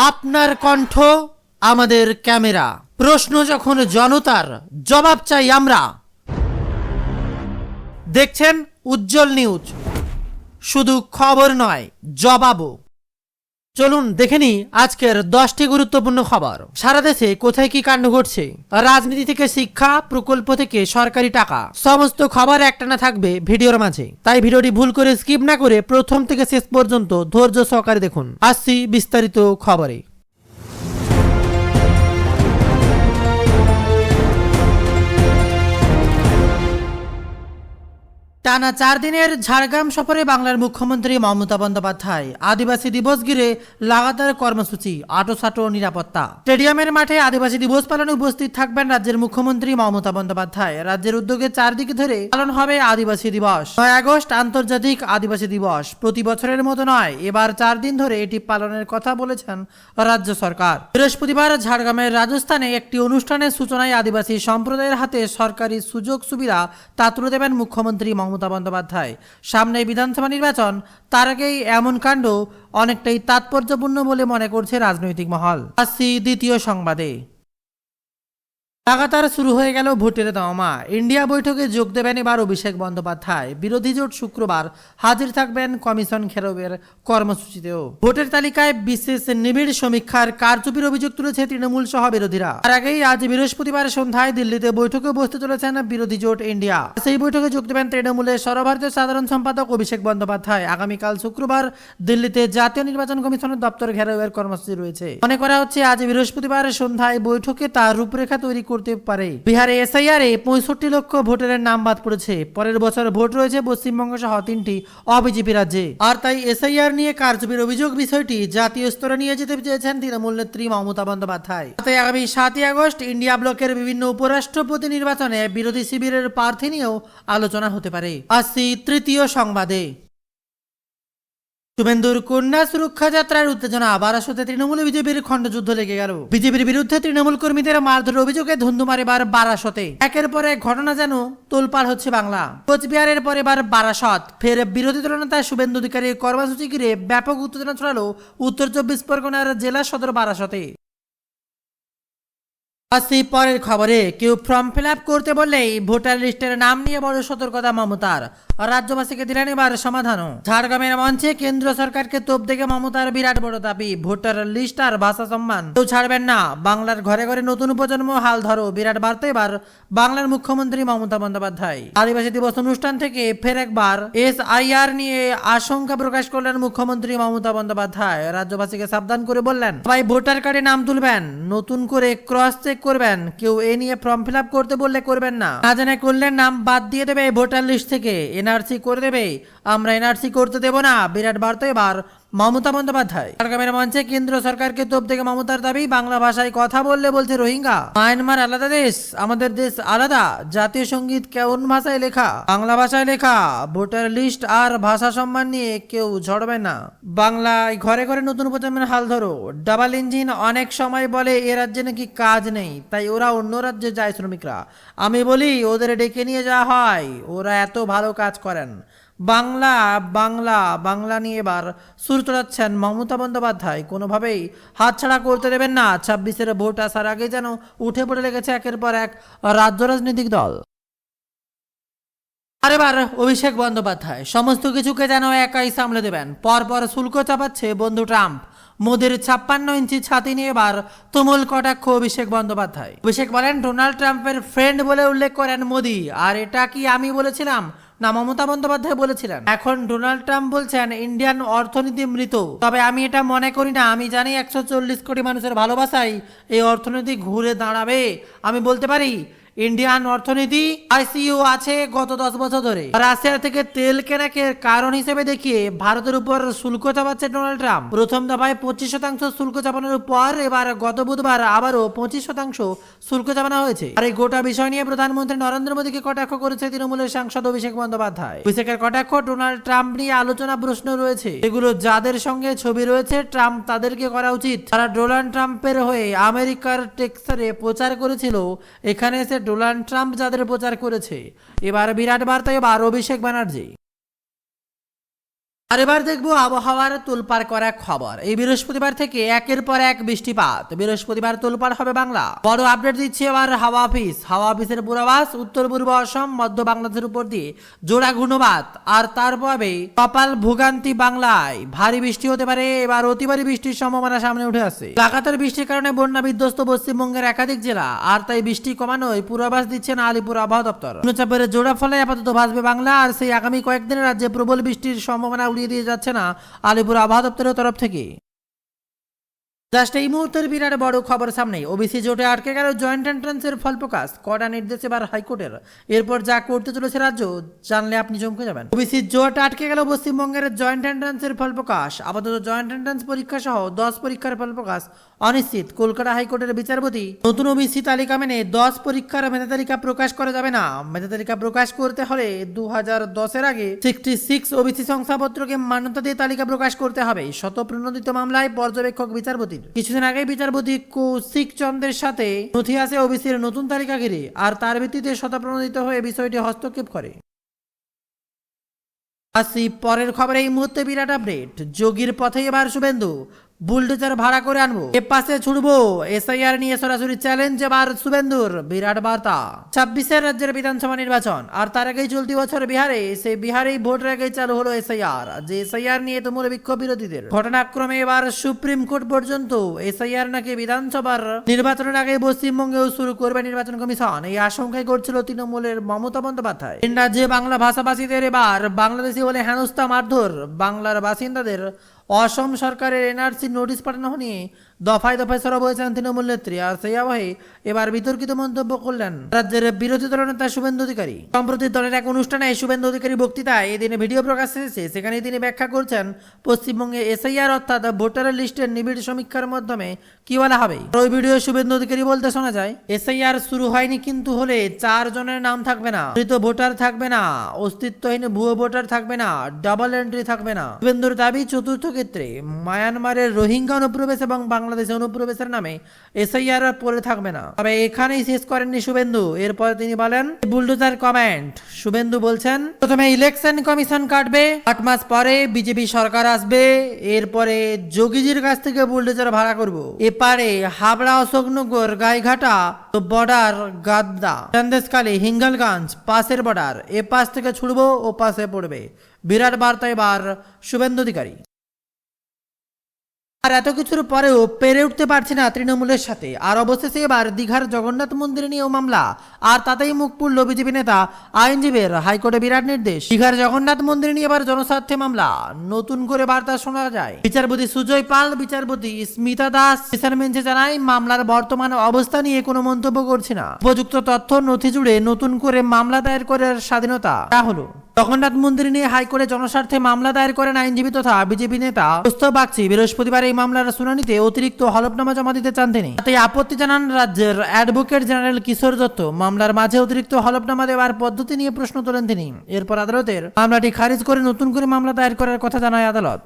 আপনার কণ্ঠ, আমাদের ক্যামেরা। প্রশ্ন যখন জনতার, জবাব চাই আমরা। দেখছেন উজ্জ্বল নিউজ। শুধু খবর নয়, জবাবও। চলুন দেখে নি আজকের দশটি গুরুত্বপূর্ণ খবর। সারা দেশে কোথায় কি কাণ্ড ঘটছে? রাজনীতি থেকে শিক্ষা, প্রকল্প থেকে সরকারি টাকা, সমস্ত খবর একটানা থাকবে ভিডিওর মাঝে। তাই ভিডিওটি ভুল করে স্কিপ না করে প্রথম থেকে শেষ পর্যন্ত ধৈর্য সহকারে দেখুন। আসছি বিস্তারিত খবরে। টানা চার দিনের ঝাড়গ্রাম সফরে বাংলার মুখ্যমন্ত্রী মমতা বন্দ্যোপাধ্যায়। আদিবাসী দিবস ঘিরে লাগাতার কর্মসূচি, আটোসাটো নিরাপত্তা। স্টেডিয়ামের মাঠে আদিবাসী দিবস পালনে উপস্থিত থাকবেন রাজ্যের মুখ্যমন্ত্রী মমতা বন্দ্যোপাধ্যায়। রাজ্যের উদ্যোগে চারদিকে ধরে পালন হবে আদিবাসী দিবস। নয় আগস্ট আন্তর্জাতিক আদিবাসী দিবস। প্রতি বছরের মতো নয়, এবার চার দিন ধরে এটি পালনের কথা বলেছেন রাজ্য সরকার। বৃহস্পতিবার ঝাড়গ্রামের রাজস্থানে একটি অনুষ্ঠানের সূচনায় আদিবাসী সম্প্রদায়ের হাতে সরকারি সুযোগ সুবিধা তা তুলে দেবেন মুখ্যমন্ত্রী মমতা বন্দ্যোপাধ্যায়। সামনে বিধানসভা নির্বাচন, তার আগেই এমন কাণ্ড অনেকটাই তাৎপর্যপূর্ণ বলে মনে করছে রাজনৈতিক মহল। আসছি দ্বিতীয় সংবাদে। লাগাতার শুরু হয়ে গেল ভোটের দামা ইন্ডিয়া বৈঠকে যোগ দেবেন এবার অভিষেক বন্দ্যোপাধ্যায়। বিরোধী জোট শুক্রবার হাজির থাকবেন কমিশন খেরবের কর্মসূচিতেও। ভোটের তালিকায় বিশেষ নিবিড় সমীক্ষার কারচুপির অভিযোগ তুলেছে তৃণমূল সহ বিরোধীরা তার আগেই আজ বৃহস্পতিবার সন্ধ্যায় দিল্লিতে বৈঠকে বসতে চলেছেন বিরোধী জোট ইন্ডিয়া। সেই বৈঠকে যোগ দেবেন তৃণমূলের সর্বভারতীয় সাধারণ সম্পাদক অভিষেক বন্দ্যোপাধ্যায়। আগামীকাল শুক্রবার দিল্লিতে জাতীয় নির্বাচন কমিশনের দপ্তর ঘেরাওয়ের কর্মসূচি রয়েছে। মনে করা হচ্ছে আজ বৃহস্পতিবার সন্ধ্যায় বৈঠকে তার রূপরেখা তৈরি করতে পারে। বিহারে এসআইআর পঁয়ষট্টি লক্ষ ভোটারের নাম বাদ পড়েছে। পরের বছর ভোট রয়েছে পশ্চিমবঙ্গ সহ তিনটি অবিজেপি রাজ্যে। আর তাই এসআইআর নিয়ে কারচুপির অভিযোগ বিষয়টি জাতীয় স্তরে নিয়ে যেতে চেয়েছেন তৃণমূল নেত্রী মমতা বন্দ্যোপাধ্যায়। তাই আগামী সাতই আগস্ট ইন্ডিয়া ব্লকের বিভিন্ন উপরাষ্ট্রপতি নির্বাচনে বিরোধী শিবিরের প্রার্থী নিয়েও আলোচনা হতে পারে। আসছি তৃতীয় সংবাদে। শুভেন্দুর কন্যা সুরক্ষা যাত্রার উত্তেজনা আবার আসতে তৃণমূল বিজেপির খণ্ডযুদ্ধ লেগে গেল। বিজেপির বিরুদ্ধে তৃণমূল কর্মীদের মারধর অভিযোগে ধুন্ধুমার এবার বারাসতে। একের পর এক ঘটনা যেন তোলপাড় হচ্ছে বাংলা। কোচবিহারের পর এবার বারাসত। ফের বিরোধী দলনেতা শুভেন্দু অধিকারীর কর্মসূচি ঘিরে ব্যাপক উত্তেজনা ছড়ালো উত্তর চব্বিশ পরগনার জেলা সদর বারাসতে। আসি পরের খবরে কেউ ফর্ম ফিল আপ করতে বললেই ভোটার লিস্টের নাম নিয়ে বড় সতর্কতা মমতার। রাজ্যবাসীকে দিলেন এবার সমাধানও। ঝাড়গ্রামের মঞ্চে কেন্দ্র সরকারকে তোপ দেখে মমতার বিরাট বড় দাবি, ভোটার লিস্ট আর ভাষা সম্মান। কেউ ছাড়বেন না, বাংলার ঘরে ঘরে নতুন প্রজন্ম হাল ধরো, বিরাট বার্তা এবার বাংলার মুখ্যমন্ত্রী মমতা বন্দ্যোপাধ্যায়। আদিবাসী দিবস অনুষ্ঠান থেকে ফের একবার এস আইআর নিয়ে আশঙ্কা প্রকাশ করলেন মুখ্যমন্ত্রী মমতা বন্দ্যোপাধ্যায়। রাজ্যবাসীকে সাবধান করে বললেন, সবাই ভোটার কার্ডে নাম তুলবেন, নতুন করে ক্রস চেক করবেন। কেউ এ নিয়ে ফর্ম ফিল করতে বললে করবেন না। না জানে করলেন নাম বাদ দিয়ে দেবে ভোটার লিস্ট থেকে। এনআরসি করে দেবে। আমরা এনআরসি করতে দেব না। বিরাট বার্তা এবার। মমতা বন্দ্যোপাধ্যায়। ঝাড়গ্রামের মঞ্চে কেন্দ্র সরকারকে তোপ থেকে মমতার দাবি, বাংলা ভাষায় কথা বললে বলছে রোহিঙ্গা। মায়ানমার আলাদা দেশ, আমাদের দেশ আলাদা, জাতীয় সংগীত কেমন ভাষায় লেখা? বাংলা ভাষায় লেখা, ভোটার লিস্ট আর ভাষা সম্মান নিয়ে কেউ ঝড়বে না। বাংলায় ঘরে ঘরে নতুন প্রজন্মের হাল ধরো। ডাবল ইঞ্জিন অনেক সময় বলে, এ রাজ্যে নাকি কাজ নেই, তাই ওরা অন্য রাজ্যে যায় শ্রমিকরা। আমি বলি, ওদের ডেকে নিয়ে যাওয়া হয়, ওরা এত ভালো কাজ করেন। বাংলা বাংলা বাংলা নিয়ে এবার সুর চড়াচ্ছেন মমতা বন্দ্যোপাধ্যায়। কোনোভাবেই হাতছাড়া করতে দেবেন না। ছাব্বিশের ভোট আসার আগে যেন উঠে পড়ে লেগেছে একের পর এক রাজ্য রাজনৈতিক দল। আর এবার অভিষেক বন্দ্যোপাধ্যায়। সমস্ত কিছুকে যেন একাই সামলে দেবেন। পরপর শুল্ক চাপাচ্ছে বন্ধু ট্রাম্প। মোদির ছাপ্পান্ন ইঞ্চি ছাতি নিয়ে এবার তুমুল কটাক্ষ অভিষেক বন্দ্যোপাধ্যায়। অভিষেক বলেন, ডোনাল্ড ট্রাম্পের ফ্রেন্ড বলে উল্লেখ করেন মোদি। আর এটা কি আমি বলেছিলাম? না, মমতা বন্দ্যোপাধ্যায় বলেছিলেন। এখন ডোনাল্ড ট্রাম্প বলছেন, ইন্ডিয়ান অর্থনীতি মৃত। তবে আমি এটা মনে করি না। আমি জানি একশো চল্লিশ কোটি মানুষের ভালোবাসাই এই অর্থনীতি ঘুরে দাঁড়াবে। আমি বলতে পারি ইন্ডিয়ান অর্থনীতি আইসিইউ আছে গত দশ বছর ধরে। রাশিয়া থেকে তেল কেনাকে কারণ হিসেবে দেখিয়ে ভারতের উপর শুল্ক চাপাচ্ছে ডোনাল্ড ট্রাম্প। প্রথম দফায় পঁচিশ শতাংশ শুল্ক চাপানোর পর এবার গত বুধবার আবারও পঁচিশ শতাংশ শুল্ক চাপানো হয়েছে। আর এই গোটা বিষয় নিয়ে প্রধানমন্ত্রী নরেন্দ্র মোদীকে কটাক্ষ করেছে তৃণমূলের সাংসদ অভিষেক বন্দ্যোপাধ্যায়। অভিষেকের কটাক্ষ ডোনাল্ড ট্রাম্প নিয়ে আলোচনা প্রশ্ন রয়েছে। এগুলো যাদের সঙ্গে ছবি রয়েছে, ট্রাম্প তাদেরকে করা উচিত। তারা ডোনাল্ড ট্রাম্পের হয়ে আমেরিকার টেক্সারে প্রচার করেছিল। এখানে এসে ডোনাল্ড ট্রাম্প যাদের প্রচার করেছে। এবার বিরাট বার্তা এবার অভিষেক ব্যানার্জি। আর এবার দেখব আবহাওয়ার তোলপাড় করা খবর। এই বৃহস্পতিবার থেকে একের পর এক বৃষ্টিপাত। বৃহস্পতিবার তোলপাড় হবে বাংলা। বড় আপডেট দিচ্ছে এবার হাওয়া অফিস। হাওয়া অফিসের পূর্বাভাস, উত্তর, পূর্ব, অসম, মধ্য বাংলাদেশের উপর দিয়ে জোড়া ঘূর্ণবাত আর তার প্রভাবে কপাল ভোগান্তি বাংলায়। ভারী বৃষ্টি হতে পারে, এবার অতি ভারী বৃষ্টির সম্ভাবনা সামনে উঠে আসে। লাগাতার বৃষ্টির কারণে বন্যা বিধ্বস্ত পশ্চিমবঙ্গের একাধিক জেলা। আর তাই বৃষ্টি কমানোয় পূর্বাভাস দিচ্ছেন আলিপুর আবহাওয়া দপ্তর। জোড়া ফলে আপাতত ভাসবে বাংলা। আর সেই আগামী কয়েকদিনের রাজ্যে প্রবল বৃষ্টির সম্ভাবনা উড়িয়ে দিয়ে যাচ্ছে না আলিপুর আবহাওয়া দপ্তরের তরফ থেকে। জাস্ট এই মুহূর্তের বিরাট বড় খবর সামনে ওবিসি জোটে আটকে গেল জয়েন্ট এন্ট্রান্সের ফল প্রকাশ। কড়া নির্দেশ এবার হাইকোর্টের। এরপর যা করতে চলেছে রাজ্য, জানলে আপনি চমকে যাবেন। ওবিসি জোট আটকে গেল পশ্চিমবঙ্গের জয়েন্ট এন্ট্রান্সের ফল প্রকাশ। আপাতত জয়েন্ট এন্ট্রান্স পরীক্ষা সহ দশ পরীক্ষার ফল প্রকাশ অনিশ্চিত। কলকাতা হাইকোর্টের বিচারপতি নতুন ওবিসি তালিকা মেনে দশ পরীক্ষার মেধা তালিকা প্রকাশ করা যাবে না। মেধা তালিকা প্রকাশ করতে হলে দু হাজার দশের আগে সিক্সটি সিক্স ওবিসি শংসাপত্রকে মান্যতা দিয়ে তালিকা প্রকাশ করতে হবে। শত প্রণোদিত মামলায় পর্যবেক্ষক বিচারপতির কিছুদিন আগে বিচারপতি কৌশিক চন্দ্রের সাথে নথি আছে ওবিসির নতুন তালিকা ঘিরে আর তার ভিত্তিতে শতপ্রণোদিত হয়ে বিষয়টি হস্তক্ষেপ করে। আসি পরের খবরে এই মুহূর্তে বিরাট আপডেট। যোগীর পথে এবার শুভেন্দু। বুলডোজার ভাড়া করে আনব। এ পাশে ছুড়বো এসআইআর নিয়ে সরাসরি চ্যালেঞ্জ এবার শুভেন্দুর, বিরাট বার্তা। ছাব্বিশের রাজ্যের বিধানসভা নির্বাচন, আর তার আগেই চলতি বছর বিহারে, সেই বিহারেই ভোটের আগেই চালু হলো এসআইআর। যে এসআইআর নিয়ে তুমুল বিক্ষোভ বিরোধীদের। ঘটনাক্রমে এবার সুপ্রিম কোর্ট পর্যন্ত এসআইআর নাকি বিধানসভার নির্বাচনের আগে পশ্চিমবঙ্গেও শুরু করবে নির্বাচন কমিশন। এই আশঙ্কাই করছিল তৃণমূলের মমতা বন্দ্যোপাধ্যায়। রাজ্যে বাংলা ভাষাভাষীদের এবার বাংলাদেশি বলে হেনস্থা মারধর, বাংলার বাসিন্দাদের অসম সরকারের এনআরসি নোটিশ পাঠানো নিয়ে দফায় দফায় সরব হয়েছেন তৃণমূল নেত্রী আর সেই আবহে এবার বিতর্কিত মন্তব্য করলেন রাজ্যের বিরোধী দলের দলনেতা শুভেন্দু অধিকারী। সম্প্রতি দলের এক অনুষ্ঠানে শুভেন্দু অধিকারী বক্তৃতায় এদিনে ভিডিও প্রকাশ এসেছে সেখানে তিনি ব্যাখ্যা করছেন, পশ্চিমবঙ্গে এসআইআর অর্থাৎ ভোটারের লিস্টের নিবিড় সমীক্ষার মাধ্যমে কি বলা হবে? ওই ভিডিও শুভেন্দু অধিকারী বলতে শোনা যায়, এসআইআর শুরু হয়নি কিন্তু হলে চার জনের নাম থাকবে না, মৃত ভোটার থাকবে না, অস্তিত্বহীন ভুয়ো ভোটার থাকবে না ডাবল এন্ট্রি থাকবে না। শুভেন্দুর দাবি চতুর্থ ক্ষেত্রে, মায়ানমারের রোহিঙ্গা অনুপ্রবেশ এবং বাংলাদেশে অনুপ্রবেশের নামে এসআইআর পড়ে থাকবে না। তবে এখানেই শেষ করেননি শুভেন্দু। এরপর তিনি বলেন, বুলডোজার কমেন্ট শুভেন্দু বলছেন, প্রথমে ইলেকশন কমিশন কাটবে, আট মাস পরে বিজেপি সরকার আসবে। এরপরে যোগীজির কাছ থেকে বুলডোজার ভাড়া করব। এপারে হাবড়া, অশোকনগর, গাইঘাটা তো বর্ডার, গাদ্দা সন্দেশকালী হিঙ্গলগঞ্জ, পাশের বর্ডার। এ পাশ থেকে ছুড়বো ও পাশে পড়বে। বিরাট বার্তা এবার শুভেন্দু অধিকারী। আর এত কিছুর পরেও পেরে উঠতে পারছে না তৃণমূলের সাথে। আর অবশেষে এবার দীঘার জগন্নাথ মন্দিরে নিয়েও মামলা। আর তাতেই মুখ পুরল বিজেপি নেতা, আইনজীবীর হাইকোর্টে বিরাট নির্দেশ। দীঘার জগন্নাথ মন্দির নিয়ে এবার জনস্বার্থে মামলা। নতুন করে বার্তা শোনা যায়। বিচারপতি সুজয় পাল, বিচারপতি স্মিতা দাস বিচার বেঞ্চে জানায়, মামলার বর্তমান অবস্থা নিয়ে কোনো মন্তব্য করছে না। উপযুক্ত তথ্য নথি জুড়ে নতুন করে মামলা দায়ের করার স্বাধীনতা। তা হলো। জগন্নাথ মন্দির নিয়ে হাইকোর্টে জনস্বার্থে মামলা দায়ের করেন আইনজীবী তথা বিজেপি নেতা। প্রস্তাব বাগচি বৃহস্পতিবার এই মামলার শুনানিতে অতিরিক্ত হলফনামা জমা দিতে চান তিনি। তাতে আপত্তি জানান রাজ্যের অ্যাডভোকেট জেনারেল কিশোর দত্ত। মামলার মাঝে অতিরিক্ত হলফনামা দেওয়ার পদ্ধতি নিয়ে প্রশ্ন তোলেন তিনি। এরপর আদালতের মামলাটি খারিজ করে নতুন করে মামলা দায়ের করার কথা জানায় আদালত।